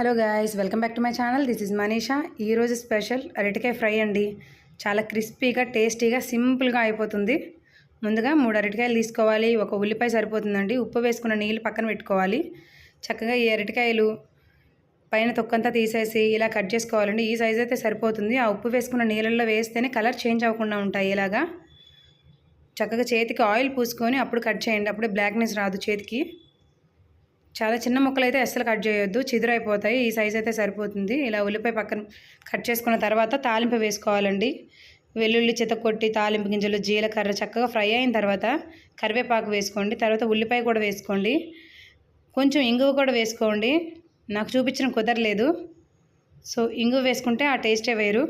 Hello guys welcome back to my channel. This is Manisha. ఈరోజు special అరటికాయ fry అండి. చాలా క్రిస్పీగా టేస్టీగా సింపుల్గా అయిపోతుంది. ముందుగా మూడు అరటికాయలు తీసుకోవాలి. ఒక ఉల్లిపాయ సరిపోతుందండి. ఉప్పు వేసుకున్న నీళ్ళు పక్కన పెట్టుకోవాలి. చక్కగా ఈ అరటికాయలు పైన తొక్కంతా తీసేసి ఇలా కట్ చేసుకోవాలండి. ఈ సైజ్ అయితే సరిపోతుంది. ఆ ఉప్పు వేసుకున్న నీళ్ళల్లో వేస్తేనే కలర్ చేంజ్ అవ్వకుండా ఉంటాయి ఇలాగా. చక్కగా చేతికి ఆయిల్ పూసుకొని అప్పుడు కట్ చేయండి. అప్పుడే బ్లాక్నెస్ రాదు చేతికి. చాలా చిన్న ముక్కలు అయితే అస్సలు కట్ చేయొద్దు. చిదురైపోతాయి. ఈ సైజ్ అయితే సరిపోతుంది. ఇలా ఉల్లిపాయ పక్కన కట్ చేసుకున్న తర్వాత తాలింపు వేసుకోవాలండి. వెల్లుల్లి కొట్టి తాలింపు గింజలు జీలకర్ర చక్కగా ఫ్రై అయిన తర్వాత కరివేపాకు వేసుకోండి. తర్వాత ఉల్లిపాయ కూడా వేసుకోండి. కొంచెం ఇంగువ కూడా వేసుకోండి. నాకు చూపించిన కుదరలేదు. సో ఇంగువ వేసుకుంటే ఆ టేస్టే వేరు.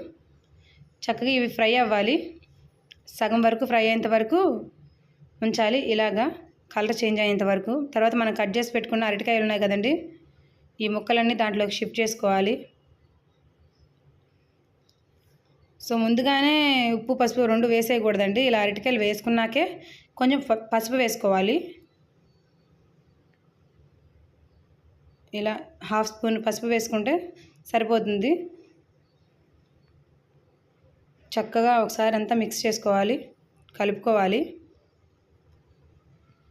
చక్కగా ఇవి ఫ్రై అవ్వాలి. సగం వరకు ఫ్రై అయ్యేంత వరకు ఉంచాలి ఇలాగా. కలర్ చేంజ్ అయ్యేంత వరకు. తర్వాత మనం కట్ చేసి పెట్టుకున్న అరటికాయలు ఉన్నాయి కదండి. ఈ ముక్కలన్నీ దాంట్లోకి షిఫ్ట్ చేసుకోవాలి. సో ముందుగానే ఉప్పు పసుపు రెండు వేసేయకూడదండి. ఇలా అరటికాయలు వేసుకున్నాకే కొంచెం పసుపు వేసుకోవాలి. ఇలా హాఫ్ స్పూన్ పసుపు వేసుకుంటే సరిపోతుంది. చక్కగా ఒకసారి అంతా మిక్స్ చేసుకోవాలి. కలుపుకోవాలి.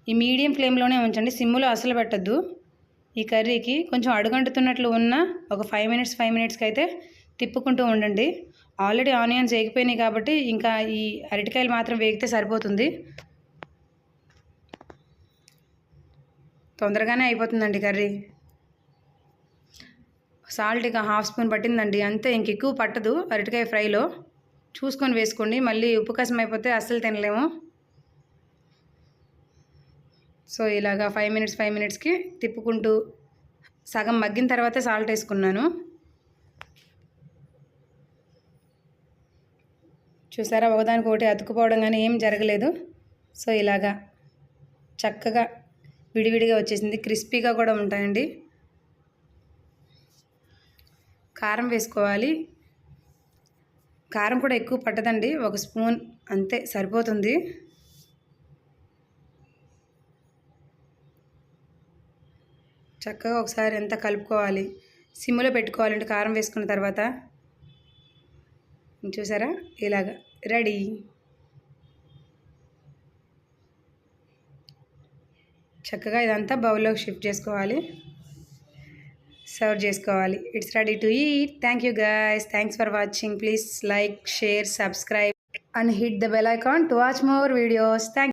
ఈ మీడియం ఫ్లేమ్లోనే ఉంచండి. సిమ్లో అసలు పెట్టద్దు. ఈ కర్రీకి కొంచెం అడుగంటుతున్నట్లు ఉన్న ఒక ఫైవ్ మినిట్స్ ఫైవ్ మినిట్స్కి అయితే తిప్పుకుంటూ ఉండండి. ఆల్రెడీ ఆనియన్స్ వేగిపోయినాయి కాబట్టి ఇంకా ఈ అరటికాయలు మాత్రం వేగితే సరిపోతుంది. తొందరగానే అయిపోతుందండి కర్రీ. సాల్ట్ ఇక హాఫ్ స్పూన్ పట్టిందండి. అంతే ఇంక ఎక్కువ పట్టదు అరటికాయ ఫ్రైలో. చూసుకొని వేసుకోండి. మళ్ళీ ఉప్పు కసం అయిపోతే అస్సలు తినలేము. సో ఇలాగా ఫైవ్ మినిట్స్ ఫైవ్ మినిట్స్కి తిప్పుకుంటూ సగం మగ్గిన తర్వాత సాల్ట్ వేసుకున్నాను. చూసారా ఒకదానికి ఒకటి అతుకుపోవడం కానీ ఏం జరగలేదు. సో ఇలాగా చక్కగా విడివిడిగా వచ్చేసింది. క్రిస్పీగా కూడా ఉంటాయండి. కారం వేసుకోవాలి. కారం కూడా ఎక్కువ పట్టదండి. ఒక స్పూన్ అంతే సరిపోతుంది. చక్కగా ఒకసారి ఎంత కలుపుకోవాలి. సిమ్లో పెట్టుకోవాలంటే కారం వేసుకున్న తర్వాత చూసారా? ఇలాగా రెడీ. చక్కగా ఇదంతా బౌల్లోకి షిఫ్ట్ చేసుకోవాలి. సర్వ్ చేసుకోవాలి. It's ready to eat. Thank you guys thanks for watching. Please like share subscribe and hit the bell icon to watch more videos. Thank